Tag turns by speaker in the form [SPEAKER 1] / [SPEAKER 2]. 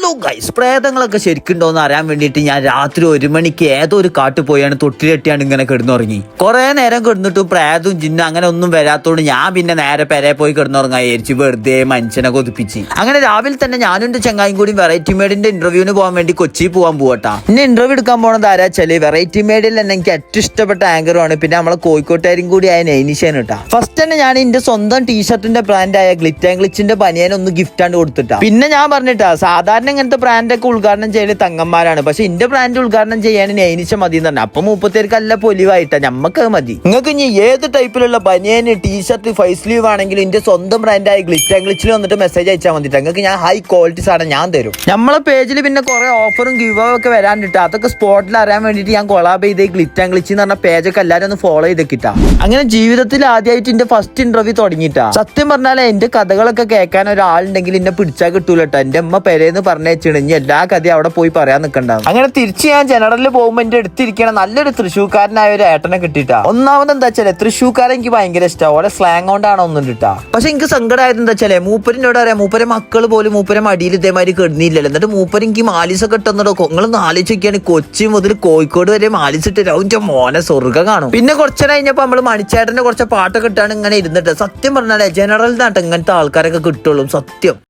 [SPEAKER 1] Hello guys പ്രേതങ്ങളൊക്കെ ശരിക്കുണ്ടോ എന്ന് അറിയാൻ വേണ്ടിയിട്ട് ഞാൻ രാത്രി ഒരു മണിക്ക് ഏതോ ഒരു കാട്ടിൽ പോയാണ് തൊട്ടിലെട്ടിയാണ് ഇങ്ങനെ കിടന്നുറങ്ങി. കുറെ നേരം കിടന്നിട്ടും പ്രേതവും ജിന്നും അങ്ങനെ ഒന്നും വരാത്തോണ്ട് ഞാൻ പിന്നെ നേരെ പെരെ പോയി കിടന്നുറങ്ങാൻ വിചാരിച്ചു വെറുതെ മനുഷ്യനെ കൊതിപ്പിച്ച്. അങ്ങനെ രാവിലെ തന്നെ ഞാനും എന്റെ ചങ്ങായും കൂടി വെറൈറ്റി മേഡിന്റെ ഇന്റർവ്യൂവിന് പോകാൻ വേണ്ടി കൊച്ചി പോകാൻ പോകട്ടാ പിന്നെ ഇന്റർവ്യൂ എടുക്കാൻ പോണത് ആരാ വെച്ചാൽ വെറൈറ്റി മേഡിൽ തന്നെ എനിക്ക് ഏറ്റവും ഇഷ്ടപ്പെട്ട ആങ്കറുമാണ് പിന്നെ നമ്മളെ കോഴിക്കോട്ടുകാരും കൂടി ആയ നൈനിഷൻ കേട്ടാ ഫസ്റ്റ് തന്നെ ഞാൻ എന്റെ സ്വന്തം ടീഷർട്ടിന്റെ ബ്രാൻഡായ ഗ്ലിറ്റ് ആൻഡ് ഗ്ലിച്ചിന്റെ ബനിയൻ ഒന്ന് ഗിഫ്റ്റ് ആണ് കൊടുത്തിട്ടാ. പിന്നെ ഞാൻ പറഞ്ഞിട്ടാ സാധാരണ ഇങ്ങനത്തെ ബ്രാൻഡൊക്കെ ഉദ്ഘാടനം ചെയ്യുന്ന തങ്ങന്മാരാണ്. പക്ഷെ എന്റെ ബ്രാൻഡ് ഉദ്ഘാടനം ചെയ്യാൻ നൈനിച്ച മതി എന്ന് പറഞ്ഞു. അപ്പൊ മുപ്പത്തേർക്ക് അല്ല പൊലിവായിട്ടാ. നമ്മക്ക് മതി. നിങ്ങൾക്ക് ഇനി ഏത് ടൈപ്പിലുള്ള ബനിയന് ടീഷർട്ട് ഫൈവ് സ്ലീവ് ആണെങ്കിലും എന്റെ സ്വന്തം ബ്രാൻഡായ ആൻഡ് ഗ്ലിച്ചിൽ വന്നിട്ട് മെസ്സേജ് അയച്ചാൽ മതി. നിങ്ങൾക്ക് ഞാൻ ഹൈ ക്വാളിറ്റി സാധനം ഞാൻ തരും. നമ്മളെ പേജിൽ പിന്നെ കുറെ ഓഫറും ഗിവ് ഒക്കെ വരാണ്ടിട്ട് അതൊക്കെ സ്പോട്ടിൽ അറിയാൻ വേണ്ടിയിട്ട് ഞാൻ കൊളാബ് ചെയ്ത് ഗ്ലിറ്റ് ഗ്ലിച്ച് എന്ന് പറഞ്ഞ പേജൊക്കെ എല്ലാവരും ഒന്ന് ഫോളോ ചെയ്ത് കിട്ടാ അങ്ങനെ ജീവിതത്തിൽ ആദ്യമായിട്ട് എന്റെ ഫസ്റ്റ് ഇന്റർവ്യൂ തുടങ്ങിയിട്ടാ. സത്യം പറഞ്ഞാൽ എന്റെ കഥകളൊക്കെ കേൾക്കാൻ ഒരാളുണ്ടെങ്കിൽ എന്നെ പിടിച്ചാൽ കിട്ടൂല കേട്ടോ എന്റെ അമ്മ പെരേന്ന് പറഞ്ഞേച്ചിണ്. ഇനി എല്ലാ കഥയും അവിടെ പോയി പറയാൻ നിൽക്കണ്ടാവും അങ്ങനെ തിരിച്ച് ഞാൻ ജനറലിൽ പോകുമ്പോൾ എന്റെ അടുത്തിരിക്കണ നല്ലൊരു തൃശ്ശൂക്കാരനായ ഒരു ഏട്ടനെ കിട്ടിയിട്ടാ ഒന്നാമത് എന്താ വെച്ചാൽ തൃശ്ശൂക്കാരൻ എനിക്ക് ഭയങ്കര ഇഷ്ടമാണ് ഓരോ സ്ലാങ് കൊണ്ടാണ് ഒന്നും കിട്ടാ പക്ഷെ എനിക്ക് സങ്കടമായത് എന്താ വെച്ചാൽ മൂപ്പരിനോട് അറിയാം മൂപ്പരെ മക്കൾ പോലും മൂപ്പരെ മടിയിൽ ഇതേമാതിരി കിടന്നില്ലല്ലോ. എന്നിട്ട് മൂപ്പര് എനിക്ക് മാലിസൊക്കെ ഇട്ടെന്നിടോ നിങ്ങളൊന്ന് ആലോചിക്കുകയാണ് കൊച്ചി മുതൽ കോഴിക്കോട് വരെ മാലിസ് ഇട്ട് രൗന്റെ മോനെ സ്വർഗം കാണും. പിന്നെ കുറച്ചു കഴിഞ്ഞപ്പോ നമ്മൾ മണിച്ചേട്ടന്റെ കുറച്ച് പാട്ടൊക്കെ ഇട്ടാണ് ഇങ്ങനെ ഇരുന്നിട്ട്. സത്യം പറഞ്ഞാലേ ജനറൽ നാട്ട് ഇങ്ങനത്തെ ആൾക്കാരൊക്കെ കിട്ടുള്ളൂ. സത്യം.